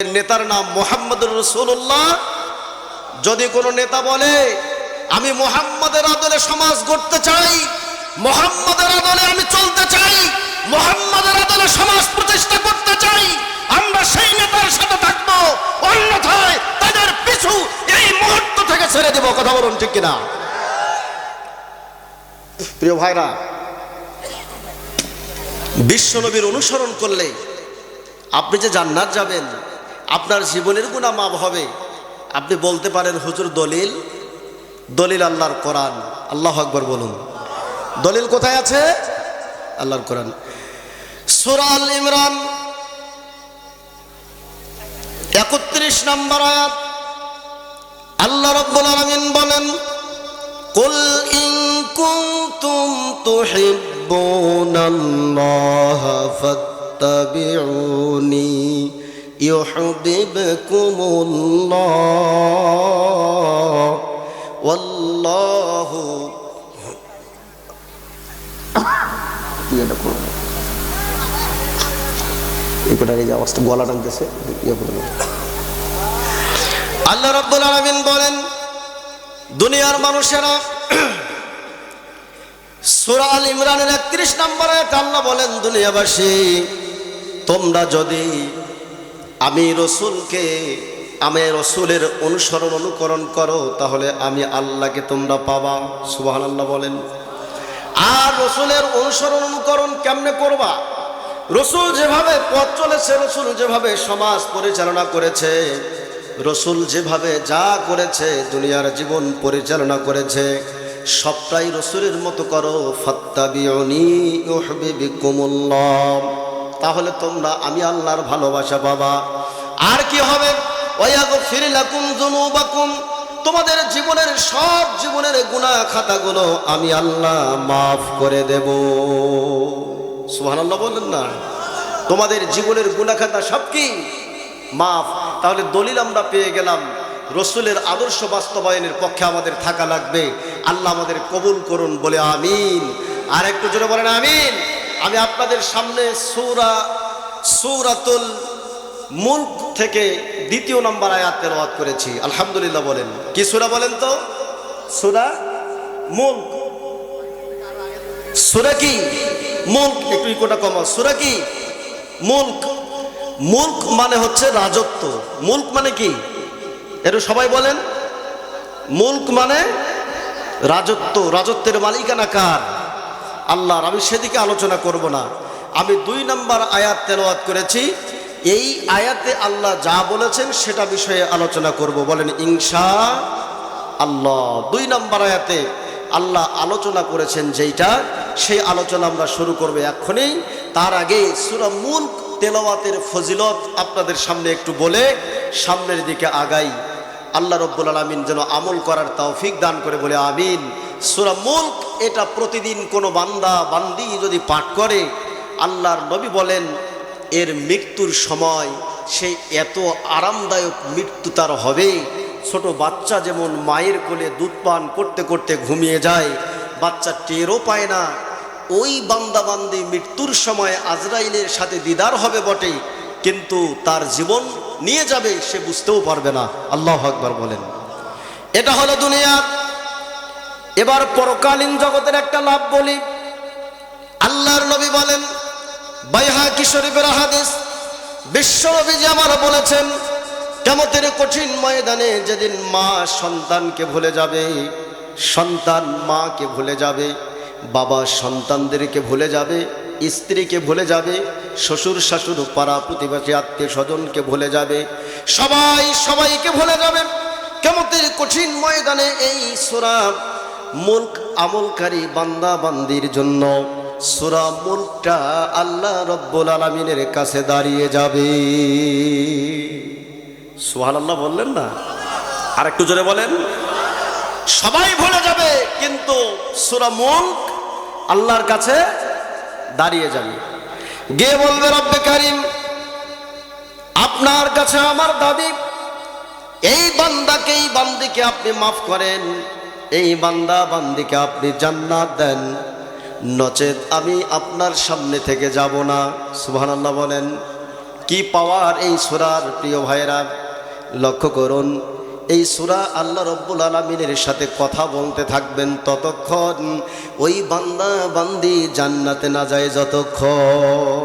নেতার নাম মোহাম্মদুর রসুল্লাহ যদি কোনো নেতা বলে, আমি মোহাম্মদের আদলে সমাজ গড়তে চাই, মোহাম্মদের আদলে আমি চলতে চাই, মোহাম্মদের আদলে সমাজ প্রতিষ্ঠা করতে চাই, আমরা সেই নেতার সাথে থাকব, অন্যথায় তাদের পিছু এই মুহূর্ত থেকে ছেড়ে দেব। কথা বলুন ঠিক কিনা? প্রিয় ভাইরা, বিশ্বনবীর অনুসরণ করলে আপনি যে জান্নাত যাবেন আপনার জীবনের গুণা মাপ হবে আপনি বলতে পারেন হুজুর দলিল দলিল আল্লাহর কোরআন আল্লাহ আকবর বলুন দলিল কোথায় আছে আল্লাহর কোরআন সুরাল ইমরান একত্রিশ নম্বর আয়াত আল্লাহ রব্বুল আলামিন বলেন قل إن كنتم تحبون الله فاتبعوني يحببكم الله والله আওয়াজটা গলা টানতেছে ইয়ে করে দাও। আল্লাহ রব্বুল আলামিন বলেন দুনিয়ার মানুষেরা সুরা আল ইমরানের একত্রিশ নম্বরে আল্লাহ বলেন দুনিয়াবাসী তোমরা যদি আমি রসুলকে, আমি রসুলের অনুসরণ অনুকরণ করো, তাহলে আমি আল্লাহকে তোমরা পাবা। সুবাহ আল্লাহ বলেন। আর রসুলের অনুসরণ অনুকরণ কেমনে করবা? রসুল যেভাবে পথ চলেছে, রসুল যেভাবে সমাজ পরিচালনা করেছে, রসুল যেভাবে যা করেছে, দুনিয়ার জীবন পরিচালনা করেছে, সবটাই রসুলের মতো করো। ফত্তাবিয়নি ইউহিবিকুমুল্লাহ তাহলে তোমরা আমি আল্লাহর ভালোবাসা পাবা আর কি হবে? তোমাদের জীবনের সব জীবনের গুনাহ খাতাগুলো আমি আল্লাহ মাফ করে দেব। সুবহানাল্লাহ বললেন না? তোমাদের জীবনের গুনাহ খাতা সব কি? মাফ। তাহলে দলিল আমরা পেয়ে গেলাম। রসুলের আদর্শ বাস্তবায়নের পক্ষে আমাদের থাকা লাগবে। আল্লাহ আমাদের কবুল করুন বলে আমিন। আর একটু জোরে বলেন আমিন। আমি আপনাদের সামনে সূরা, সূরাতুল মুলক থেকে দ্বিতীয় নম্বর আয়াত তেলাওয়াত করেছি। আলহামদুলিল্লাহ বলেন। কি সূরা বলেন তো? সূরা মুলক। সূরা কি? মুলক। একটু ইকোটা কমাও। সূরা কি? মুলক। মুলক মানে হচ্ছে রাজত্ব। মুলক মানে কি? এটা সবাই বলেন। মুলক মানে রাজত্ব। রাজত্বের মালিকানা কার? আল্লাহর, আমি সেদিকে আলোচনা করব না। আমি দুই নম্বর আয়াত তেলাওয়াত করেছি। এই আয়াতে আল্লাহ যা বলেছেন সেটা বিষয়ে আলোচনা করব। বলেন, ইনশা আল্লাহ। দুই নম্বর আয়াতে আল্লাহ আলোচনা করেছেন যেইটা, সেই আলোচনা আমরা শুরু করব এক্ষুনি। তার আগে সুরা মূল তেলাওয়াতের ফজিলত আপনাদের সামনে একটু বলে সামনের দিকে আগাই। আল্লাহ রব্বুল আলমিন যেন আমল করার তৌফিক দান করে বলে, আমিন। সুরা মুল্ক, এটা প্রতিদিন কোনো বান্দা, বান্দি যদি পাঠ করে, আল্লাহর নবী বলেন, এর মৃত্যুর সময় সেই এত আরামদায়ক মৃত্যু তার হবে। ছোট বাচ্চা যেমন মায়ের কোলে দুধ পান করতে করতে ঘুমিয়ে যায়, বাচ্চা টেরও পায় না। ওই বান্দাবান্দি মৃত্যুর সময় আজরাইলের সাথে দিদার হবে বটে, কিন্তু তার জীবন নিয়ে যাবে সে বুঝতেও পারবে না। আল্লাহ আকবার বলেন। এটা হলো দুনিয়া। এবার পরকালীন জগতের একটা লাভ বলি। আল্লাহর নবী বলেন, বাইহা কিশোরীফের হাদিস? বিশ্ব নবী যে আমার বলেছেন, কেমতের কঠিন ময়দানে যেদিন মা সন্তানকে ভুলে যাবে, সন্তান মাকে ভুলে যাবে, বাবা সন্তানদেরকে ভুলে যাবে, স্ত্রীকে ভুলে যাবে, শ্বশুর, শাশুড়, পাড়া, প্রতিবেশী, আত্মীয় স্বজনকে ভুলে যাবে, সবাই সবাইকে ভুলে যাবে। কেমতের কঠিন ময়দানে এই সোরা মুল্ক আমলকারী বান্দা বান্দির জন্য সুরা মুল্কটা আল্লাহ রব্বুল আলমিনের কাছে দাঁড়িয়ে যাবে। সুহান আল্লাহ বললেন না? আর একটু জোরে বলেন। সবাই ভুলে যাবে, কিন্তু সুরা মুল্ক আল্লাহর কাছে দাঁড়িয়ে যাবে। গিয়ে বলবে, রব্বে কারিম, আপনার কাছে আমার দাবি। এই বান্দাকে, এই বান্দিকে আপনি মাফ করেন। এই বান্দা বান্দিকে আপনি জান্নাত দেন। নচেত আমি আপনার সামনে থেকে যাব না। সুবহানাল্লাহ বলেন, কি পাওয়ার এই সুরার প্রিয় ভাইরা লক্ষ্য করুন, এই সুরা আল্লাহ রব্বুল আলমিনের সাথে কথা বলতে থাকবেন ততক্ষণ ওই বান্দা বান্দি জান্নাতে না যায় যতক্ষণ।